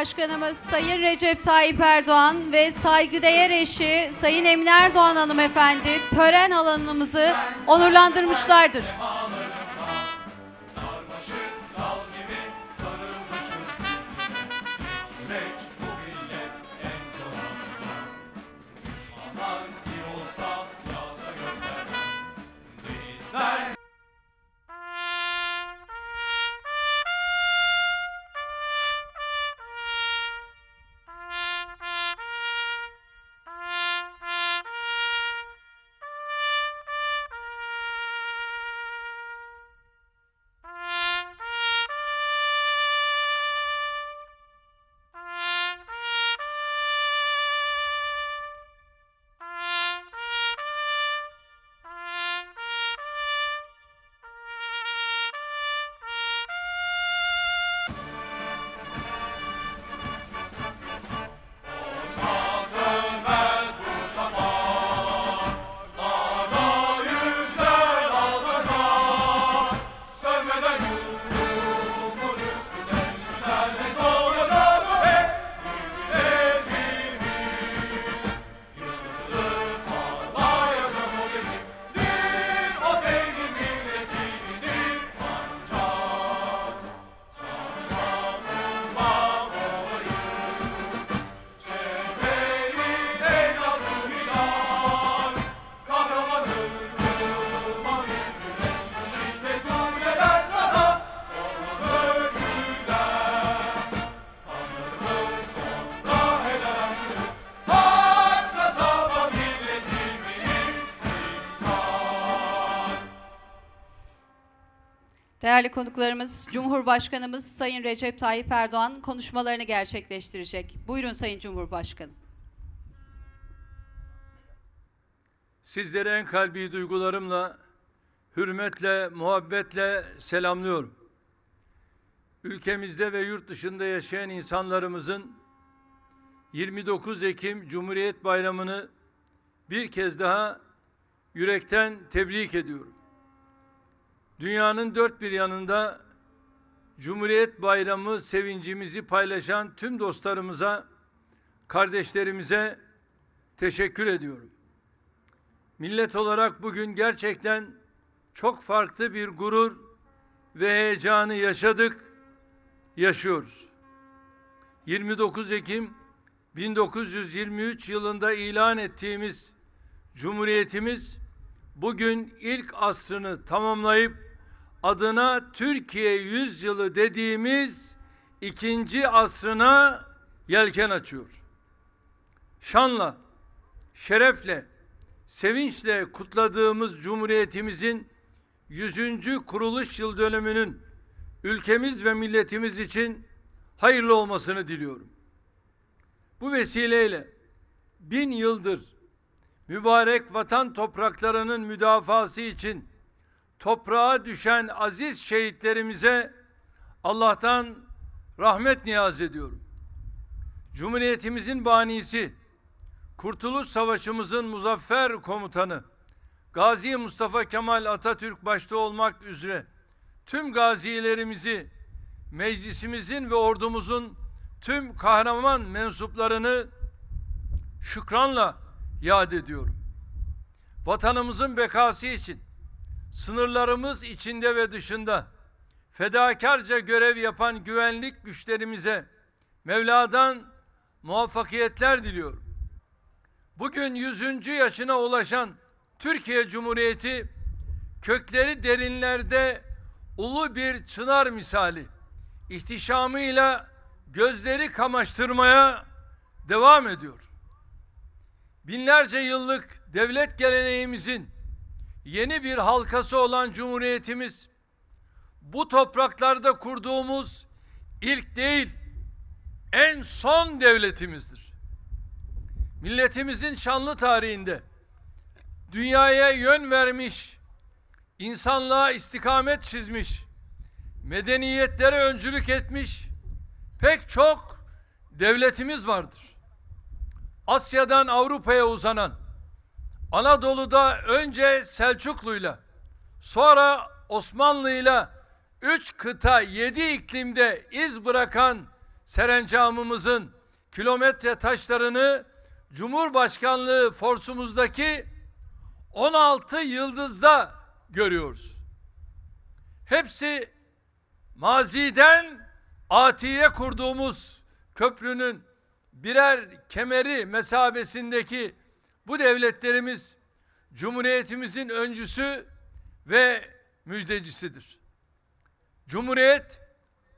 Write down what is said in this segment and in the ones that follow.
Cumhurbaşkanımız Sayın Recep Tayyip Erdoğan ve saygıdeğer eşi Sayın Emine Erdoğan hanımefendi tören alanımızı onurlandırmışlardır. Değerli konuklarımız, Cumhurbaşkanımız Sayın Recep Tayyip Erdoğan konuşmalarını gerçekleştirecek. Buyurun Sayın Cumhurbaşkanım. Sizleri en kalbi duygularımla, hürmetle, muhabbetle selamlıyorum. Ülkemizde ve yurt dışında yaşayan insanlarımızın 29 Ekim Cumhuriyet Bayramı'nı bir kez daha yürekten tebrik ediyorum. Dünyanın dört bir yanında Cumhuriyet Bayramı sevincimizi paylaşan tüm dostlarımıza, kardeşlerimize teşekkür ediyorum. Millet olarak bugün gerçekten çok farklı bir gurur ve heyecanı yaşadık, yaşıyoruz. 29 Ekim 1923 yılında ilan ettiğimiz Cumhuriyetimiz bugün ilk asrını tamamlayıp adına Türkiye yüzyılı dediğimiz ikinci asrına yelken açıyor. Şanla, şerefle, sevinçle kutladığımız Cumhuriyetimizin 100. kuruluş yıl dönümünün ülkemiz ve milletimiz için hayırlı olmasını diliyorum. Bu vesileyle bin yıldır mübarek vatan topraklarının müdafası için toprağa düşen aziz şehitlerimize Allah'tan rahmet niyaz ediyorum. Cumhuriyetimizin banisi, Kurtuluş Savaşımızın muzaffer komutanı Gazi Mustafa Kemal Atatürk başta olmak üzere tüm gazilerimizi meclisimizin ve ordumuzun tüm kahraman mensuplarını şükranla yad ediyorum. Vatanımızın bekası için sınırlarımız içinde ve dışında fedakarca görev yapan güvenlik güçlerimize Mevla'dan muvaffakiyetler diliyorum. Bugün 100. yaşına ulaşan Türkiye Cumhuriyeti kökleri derinlerde ulu bir çınar misali ihtişamıyla gözleri kamaştırmaya devam ediyor. Binlerce yıllık devlet geleneğimizin yeni bir halkası olan Cumhuriyetimiz bu topraklarda kurduğumuz ilk değil en son devletimizdir milletimizin şanlı tarihinde dünyaya yön vermiş, insanlığa istikamet çizmiş, medeniyetlere öncülük etmiş pek çok devletimiz vardır. Asya'dan Avrupa'ya uzanan, Anadolu'da önce Selçuklu'yla, sonra Osmanlı'yla üç kıta, yedi iklimde iz bırakan serencamımızın kilometre taşlarını Cumhurbaşkanlığı forsumuzdaki 16 yıldızda görüyoruz. Hepsi maziden atiye kurduğumuz köprünün birer kemeri mesabesindeki bu devletlerimiz Cumhuriyetimizin öncüsü ve müjdecisidir. Cumhuriyet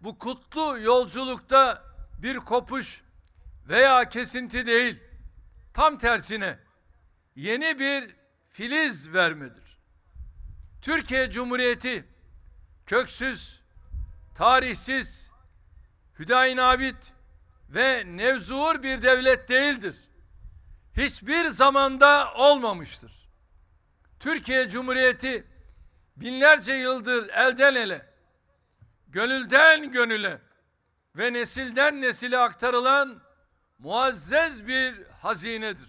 bu kutlu yolculukta bir kopuş veya kesinti değil, tam tersine yeni bir filiz vermedir. Türkiye Cumhuriyeti köksüz, tarihsiz, hüdayinabit ve nevzuur bir devlet değildir. Hiçbir zamanda olmamıştır. Türkiye Cumhuriyeti binlerce yıldır elden ele, gönülden gönüle ve nesilden nesile aktarılan muazzez bir hazinedir.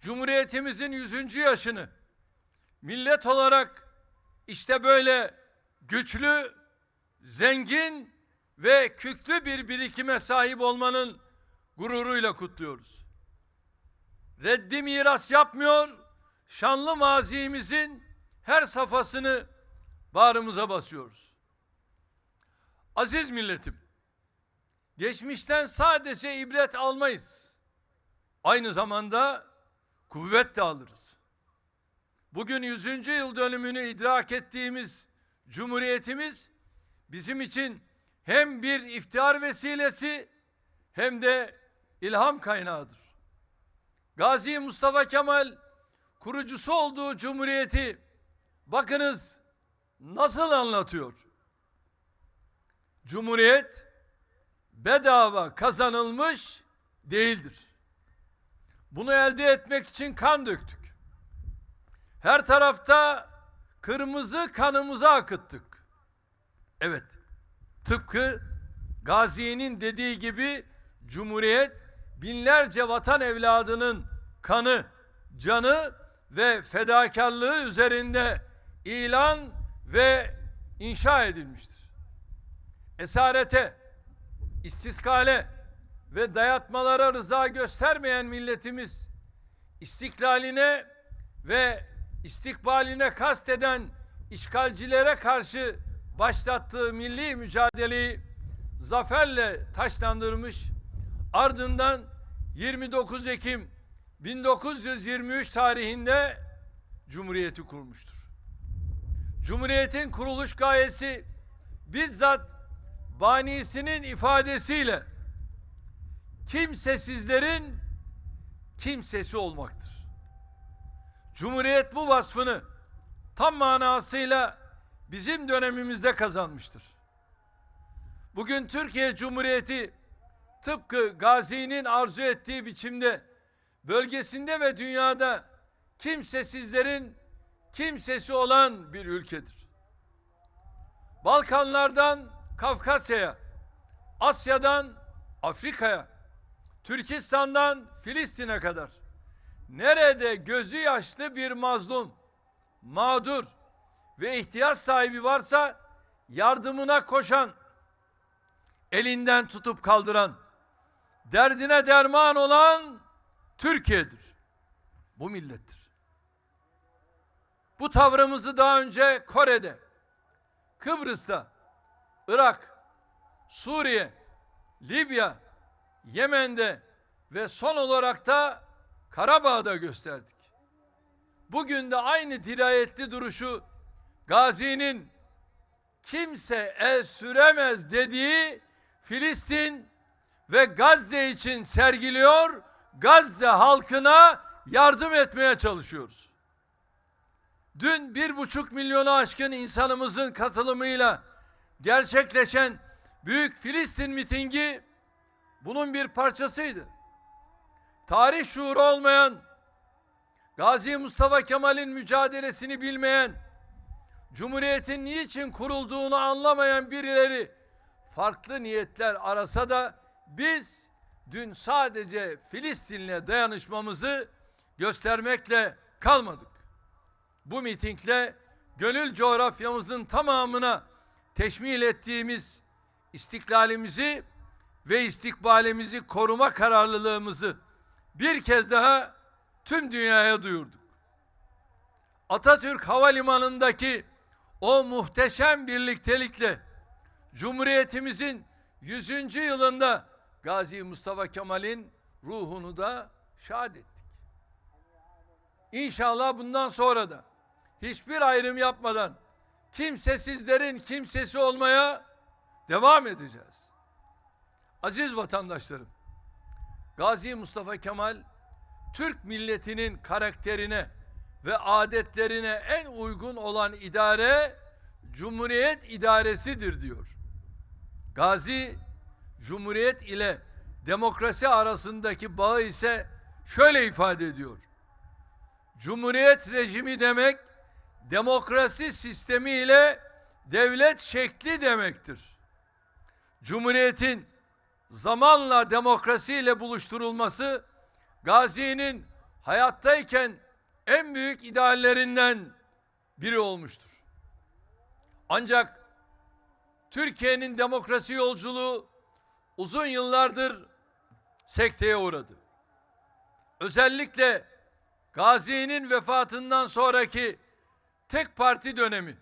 Cumhuriyetimizin 100. yaşını millet olarak işte böyle güçlü, zengin ve köklü bir birikime sahip olmanın gururuyla kutluyoruz. Reddi miras yapmıyor, şanlı mazimizin her safhasını bağrımıza basıyoruz. Aziz milletim, geçmişten sadece ibret almayız. Aynı zamanda kuvvet de alırız. Bugün 100. yıl dönümünü idrak ettiğimiz Cumhuriyetimiz bizim için hem bir iftihar vesilesi hem de ilham kaynağıdır. Gazi Mustafa Kemal kurucusu olduğu Cumhuriyeti bakınız nasıl anlatıyor. Cumhuriyet bedava kazanılmış değildir. Bunu elde etmek için kan döktük. Her tarafta kırmızı kanımızı akıttık. Evet, tıpkı Gazi'nin dediği gibi Cumhuriyet binlerce vatan evladının kanı, canı ve fedakarlığı üzerinde ilan ve inşa edilmiştir. Esarete, istiskale ve dayatmalara rıza göstermeyen milletimiz istiklaline ve istikbaline kasteden işgalcilere karşı başlattığı milli mücadeleyi zaferle taşlandırmış, ardından 29 Ekim 1923 tarihinde Cumhuriyeti kurmuştur. Cumhuriyetin kuruluş gayesi bizzat banisinin ifadesiyle kimsesizlerin kimsesi olmaktır. Cumhuriyet bu vasfını tam manasıyla bizim dönemimizde kazanmıştır. Bugün Türkiye Cumhuriyeti tıpkı Gazi'nin arzu ettiği biçimde bölgesinde ve dünyada kimsesizlerin kimsesi olan bir ülkedir. Balkanlardan Kafkasya'ya, Asya'dan Afrika'ya, Türkistan'dan Filistin'e kadar nerede gözü yaşlı bir mazlum, mağdur ve ihtiyaç sahibi varsa yardımına koşan, elinden tutup kaldıran, derdine derman olan Türkiye'dir. Bu millettir. Bu tavrımızı daha önce Kore'de, Kıbrıs'ta, Irak, Suriye, Libya, Yemen'de ve son olarak da Karabağ'da gösterdik. Bugün de aynı dirayetli duruşu Gazi'nin kimse el süremez dediği Filistin ve Gazze için sergiliyor, Gazze halkına yardım etmeye çalışıyoruz. Dün bir buçuk milyonu aşkın insanımızın katılımıyla gerçekleşen Büyük Filistin mitingi bunun bir parçasıydı. Tarih şuuru olmayan, Gazi Mustafa Kemal'in mücadelesini bilmeyen, Cumhuriyetin niçin kurulduğunu anlamayan birileri farklı niyetler arasa da biz dün sadece Filistin'le dayanışmamızı göstermekle kalmadık. Bu mitingle gönül coğrafyamızın tamamına teşmil ettiğimiz istiklalimizi ve istikbalimizi koruma kararlılığımızı bir kez daha tüm dünyaya duyurduk. Atatürk Havalimanı'ndaki o muhteşem birliktelikle Cumhuriyetimizin 100. yılında Gazi Mustafa Kemal'in ruhunu da şad ettik. İnşallah bundan sonra da hiçbir ayrım yapmadan kimsesizlerin kimsesi olmaya devam edeceğiz. Aziz vatandaşlarım, Gazi Mustafa Kemal Türk milletinin karakterine ve adetlerine en uygun olan idare Cumhuriyet idaresidir diyor. Gazi Cumhuriyet ile demokrasi arasındaki bağı ise şöyle ifade ediyor. Cumhuriyet rejimi demek demokrasi sistemi ile devlet şekli demektir. Cumhuriyetin zamanla demokrasiyle buluşturulması Gazi'nin hayattayken en büyük ideallerinden biri olmuştur. Ancak Türkiye'nin demokrasi yolculuğu uzun yıllardır sekteye uğradı. Özellikle Gazi'nin vefatından sonraki tek parti dönemi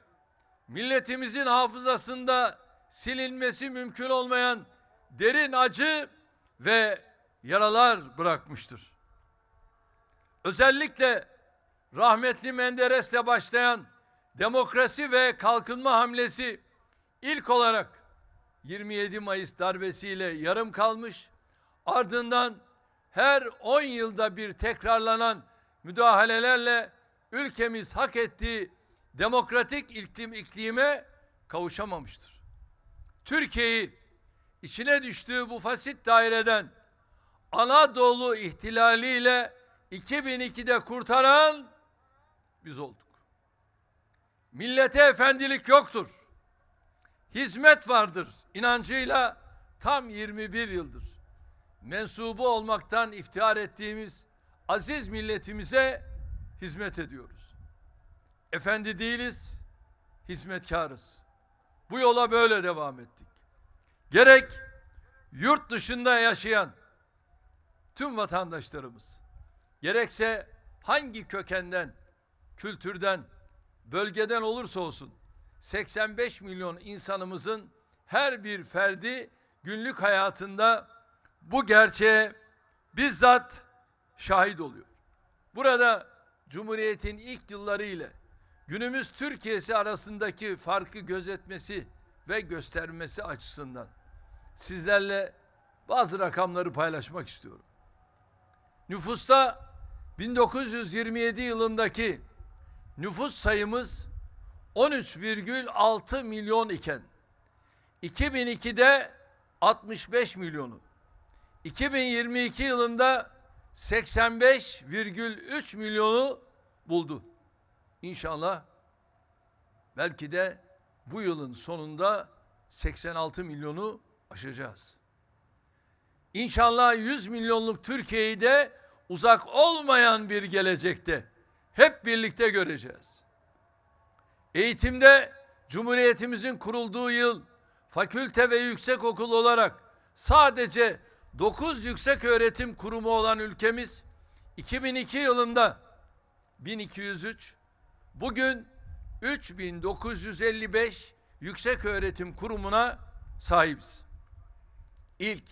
milletimizin hafızasında silinmesi mümkün olmayan derin acı ve yaralar bırakmıştır. Özellikle rahmetli Menderes'le başlayan demokrasi ve kalkınma hamlesi ilk olarak 27 Mayıs darbesiyle yarım kalmış, ardından her 10 yılda bir tekrarlanan müdahalelerle ülkemiz hak ettiği demokratik iklim iklime kavuşamamıştır. Türkiye'yi içine düştüğü bu fasit daireden Anadolu ihtilaliyle 2002'de kurtaran biz olduk. Millete efendilik yoktur. Hizmet vardır inancıyla tam 21 yıldır. Mensubu olmaktan iftihar ettiğimiz aziz milletimize hizmet ediyoruz. Efendi değiliz, hizmetkarız. Bu yola böyle devam ettik. Gerek yurt dışında yaşayan tüm vatandaşlarımız, gerekse hangi kökenden, kültürden, bölgeden olursa olsun 85 milyon insanımızın her bir ferdi günlük hayatında bu gerçeğe bizzat şahit oluyor. Burada Cumhuriyet'in ilk yılları ile günümüz Türkiye'si arasındaki farkı gözetmesi ve göstermesi açısından sizlerle bazı rakamları paylaşmak istiyorum. Nüfusta 1927 yılındaki nüfus sayımız 13,6 milyon iken 2002'de 65 milyonu 2022 yılında 85,3 milyonu buldu. İnşallah belki de bu yılın sonunda 86 milyonu aşacağız. İnşallah 100 milyonluk Türkiye'yi de uzak olmayan bir gelecekte hep birlikte göreceğiz. Eğitimde Cumhuriyetimizin kurulduğu yıl fakülte ve yüksekokul olarak sadece 9 yüksek öğretim kurumu olan ülkemiz 2002 yılında 1203 bugün 3955 yüksek öğretim kurumuna sahibiz. İlk,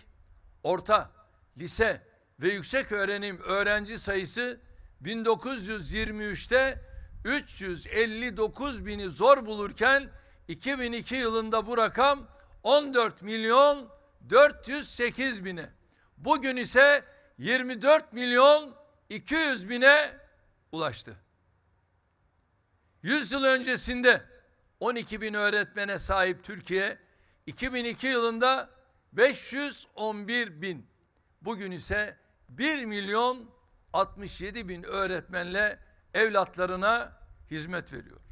orta, lise ve yüksek öğrenim öğrenci sayısı 1923'te 359 bini zor bulurken 2002 yılında bu rakam 14 milyon 408 bine. Bugün ise 24 milyon 200 bine ulaştı. 100 yıl öncesinde 12 bin öğretmene sahip Türkiye 2002 yılında 511 bin. Bugün ise 1 milyon 67 bin öğretmenle evlatlarına hizmet veriyor.